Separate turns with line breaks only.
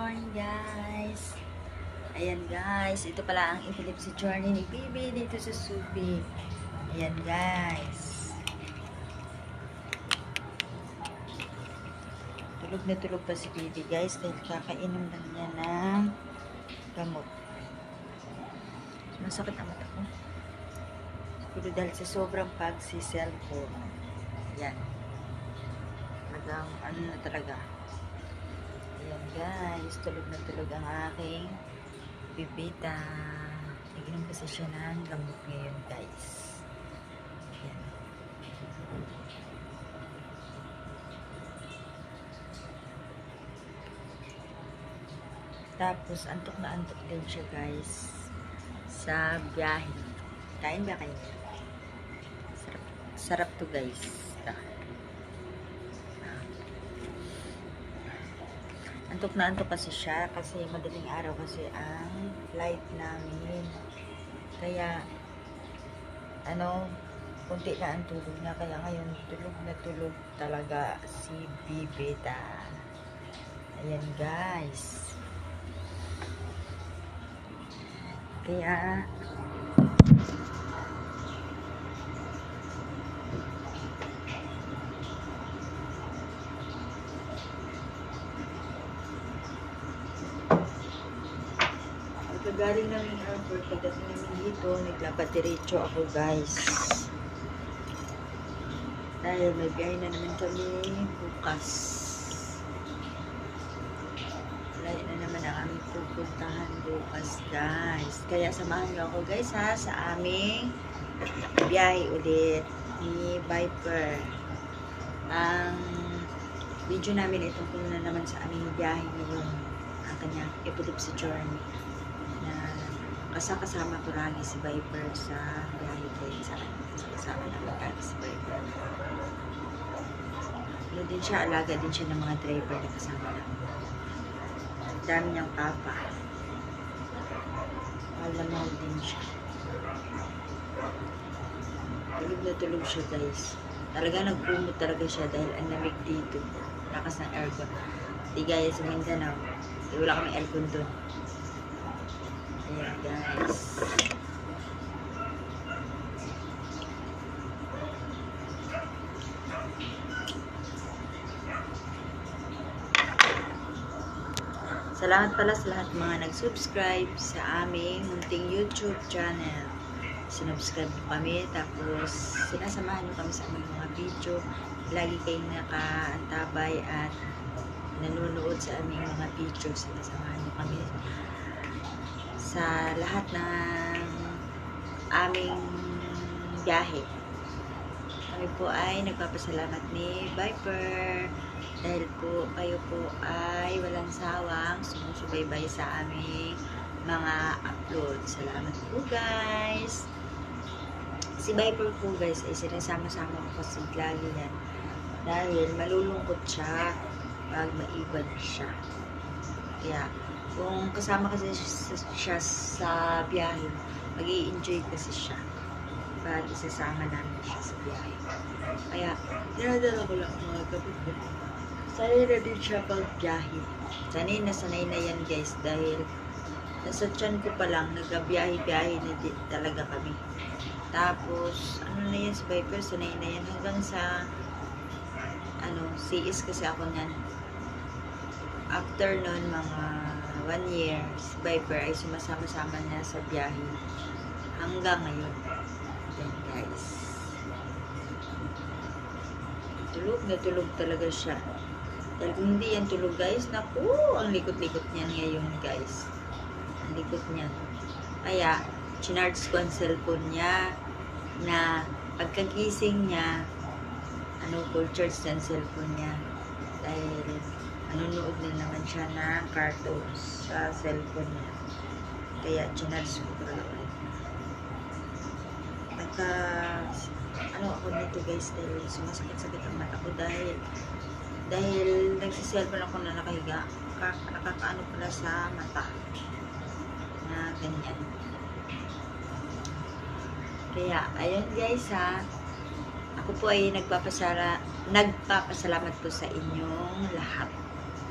morning guys. Ayan guys, ito pala ang epilepsy journey ni Bibi dito sa Subic. Ayan guys. Tulog na tulog pa si Bibi guys dahil kakainom lang niya ng gamot. Masakit ang mata ko. Siguro dahil sa sobrang pagsi-cellphone. Ayan. Talagang ano na talaga. Ayan guys, tulog na tulog ang aking bibita. Naginom kasi siya ng gamot ngayon guys. Ayan. Tapos, antok na antok din siya guys sa biyahe. Kain ba kayo? Sarap, sarap to guys. Antok na antok kasi siya kasi madaling araw kasi ang flight namin. Kaya, ano, kunti na ang tulog niya. Kaya ngayon, tulog na tulog talaga si Bibita. Ayan guys. Kaya, Pagkagaling namin airport, pagdating namin dito, naglakad diretso ako guys. Dahil may biyahe na naman kami bukas. Layo na naman ang aming pupuntahan bukas guys. Kaya samahan niyo ako guys ha sa aming biyahe ulit ni Viper. Ang video namin itong na naman sa aming biyahe ngayon ang kanyang epilepsy journey kasakasama ko lagi si Viper sa biyahe yun sa kasama namin lagi si Viper. Ano din siya, alaga din siya ng mga driver na kasama namin. Dami niyang papa. Mahal din siya. Tulog na tulog siya guys. Talaga nagpumot talaga siya dahil ang lamig dito. Lakas ng aircon. Di gaya sa Mindanao. Eh, wala kaming aircon doon. Salamat pala sa lahat mga nag-subscribe sa aming munting YouTube channel. Sinubscribe nyo kami, tapos sinasamahan nyo kami sa aming mga video. Lagi kayong nakaantabay at nanonood sa aming mga video. Sinasamahan nyo kami sa lahat ng aming biyahe. Kami po ay nagpapasalamat ni Viper dahil po kayo po ay walang sawang sumusubaybay sa aming mga upload. Salamat po guys! Si Viper po guys ay sinasama-sama ko kasi lagi yan dahil malulungkot siya pag maiwan siya. Kaya kung kasama kasi siya sa biyahe, mag enjoy kasi siya pag isasama namin siya sa biyahe. Kaya, dinadala ko lang mga kapit Sanay na din siya pag biyahe. Sanay na sanay na yan guys dahil nasa tiyan ko pa lang, nagbiyahe-biyahe na din talaga kami. Tapos, ano na yan si Viper, sanay na yan hanggang sa ano, CS kasi ako niyan. After nun, mga one year, si Viper ay sumasama-sama niya sa biyahe hanggang ngayon. Yan guys. Tulog na tulog talaga siya. Dahil kung hindi yan tulog guys, naku, ang likot-likot niyan ngayon guys. Ang likot niya. Kaya, chinarge ko ang cellphone niya na pagkagising niya, ano, full charge ang cellphone niya. Dahil, nanonood na naman siya ng cartoons sa cellphone niya. Kaya, chinarge ko talaga ulit. Nagka, ano ako nito guys, dahil sumasakit-sakit ang mata ko dahil dahil nagsiselfon ako na nakahiga, kak- nakakaano pala sa mata na ganyan. Kaya, ayun guys ha, ako po ay nagpapasara, nagpapasalamat po sa inyong lahat.